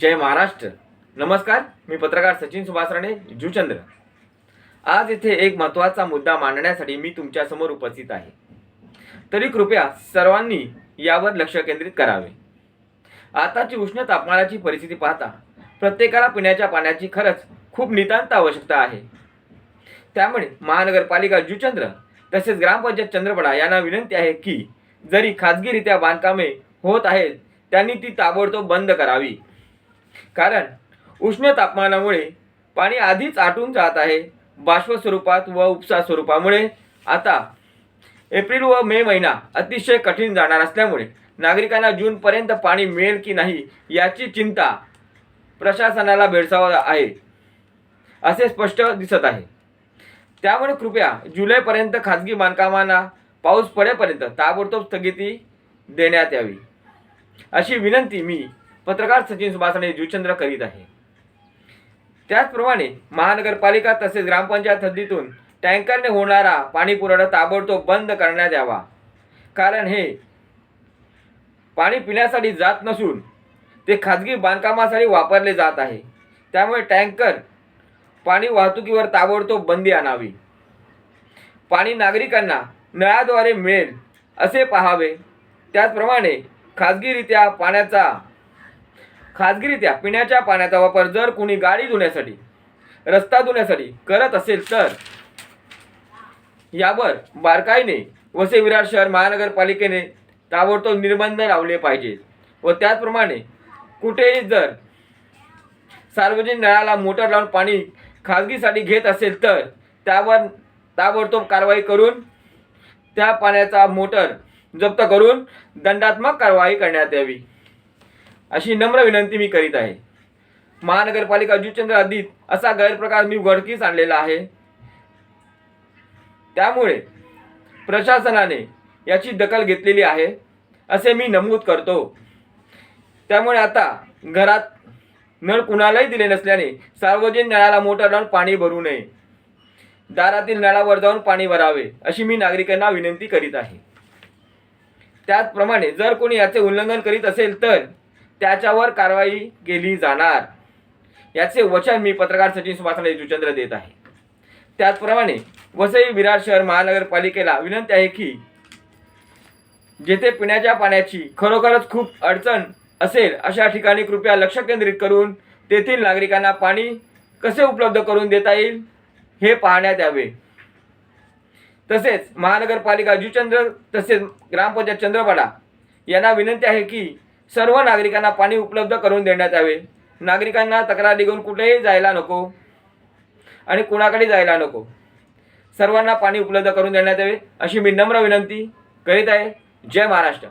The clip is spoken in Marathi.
जय महाराष्ट्र. नमस्कार मी पत्रकार सचिन सुभाष राणे जुचंद्र आज इथे एक महत्त्वाचा मुद्दा मांडण्यासाठी मी तुमच्यासमोर उपस्थित आहे. तरी कृपया सर्वांनी यावर लक्ष केंद्रित करावे. आताची उष्ण तापमानाची परिस्थिती पाहता प्रत्येकाला पिण्याच्या पाण्याची खरंच खूप नितांत आवश्यकता आहे. त्यामुळे महानगरपालिका जुचंद्र तसेच ग्रामपंचायत चंद्रपडा यांना विनंती आहे की जरी खाजगीरित्या बांधकामे होत आहेत त्यांनी ती ताबडतोब बंद करावी. कारण उष्ण तापमानामुळे पाणी आधीच आटून जात आहे बाष्प स्वरूपात व उपसा स्वरूपामुळे आता एप्रिल व मे महिना अतिशय कठीण जाणार असल्यामुळे नागरिकांना जूनपर्यंत पाणी मिळेल की नाही याची चिंता प्रशासनाला भेडसावत आहे असे स्पष्ट दिसत आहे. त्यामुळे कृपया जुलैपर्यंत खाजगी बांधकामांना पाऊस पडेपर्यंत ताबडतोब स्थगिती देण्यात यावी अशी विनंती मी पत्रकार सचिन सुभाषणे जुचंद्र करीत आहे. त्याचप्रमाणे महानगरपालिका तसेच ग्रामपंचायत हद्दीतून टँकरने होणारा पाणी पुरवठा ताबडतोब बंद करण्यात यावा. कारण हे पाणी पिण्यासाठी जात नसून ते खाजगी बांधकामासाठी वापरले जात आहे. त्यामुळे टँकर पाणी वाहतुकीवर ताबडतोब बंदी आणावी. पाणी नागरिकांना नळाद्वारे मिळेल असे पाहावे. त्याचप्रमाणे खाजगीरित्या पाण्याचा खाजगीरित्या पिण्याच्या पाण्याचा वापर जर कुणी गाडी धुण्यासाठी रस्ता धुण्यासाठी करत असेल तर यावर बारकाईने वसे विरार शहर महानगरपालिकेने ताबडतोब निर्बंध लावले पाहिजेत व त्याचप्रमाणे कुठेही जर सार्वजनिक नळाला मोटर लावून पाणी खाजगीसाठी घेत असेल तर त्यावर ताबडतोब कारवाई करून त्या पाण्याचा मोटर जप्त करून दंडात्मक कारवाई करण्यात यावी. अशी नम्र विनंती मी करीत आहे. महानगरपालिका जुचंद्र आदित असा गैरप्रकार मी उघडकीस आणलेला आहे. त्यामुळे प्रशासनाने याची दखल घेतलेली आहे असे मी नमूद करतो. त्यामुळे आता घरात नळ कुणालाही दिले नसल्याने सार्वजनिक नळाला मोटर लावून पाणी भरू नये. दारातील नळावर जाऊन पाणी भरावे अशी मी नागरिकांना विनंती करीत आहे. त्याचप्रमाणे जर कोणी याचे उल्लंघन करीत असेल तर त्याच्यावर कारवाई केली जाणार. याचे वचन मी पत्रकार सचिन सुभाषराव जुचंद्र देत आहे. त्याचप्रमाणे वसई विरार शहर महानगरपालिकेला विनंती आहे की जेथे पिण्याच्या पाण्याची खरोखरच खूप अडचण असेल अशा ठिकाणी कृपया लक्ष केंद्रित करून तेथील नागरिकांना पाणी कसे उपलब्ध करून देता येईल हे पाहण्यात यावे. तसेच महानगरपालिका जुचंद्र तसेच ग्रामपंचायत चंद्रपाडा यांना विनंती आहे की सर्व नागरिकांना पाणी उपलब्ध करून देण्यात यावे. नागरिकांना तक्रारी घेऊन कुठेही जायला नको आणि कुणाकडे जायला नको. सर्वांना पाणी उपलब्ध करून देण्यात यावे अशी मी नम्र विनंती करीत आहे. जय महाराष्ट्र.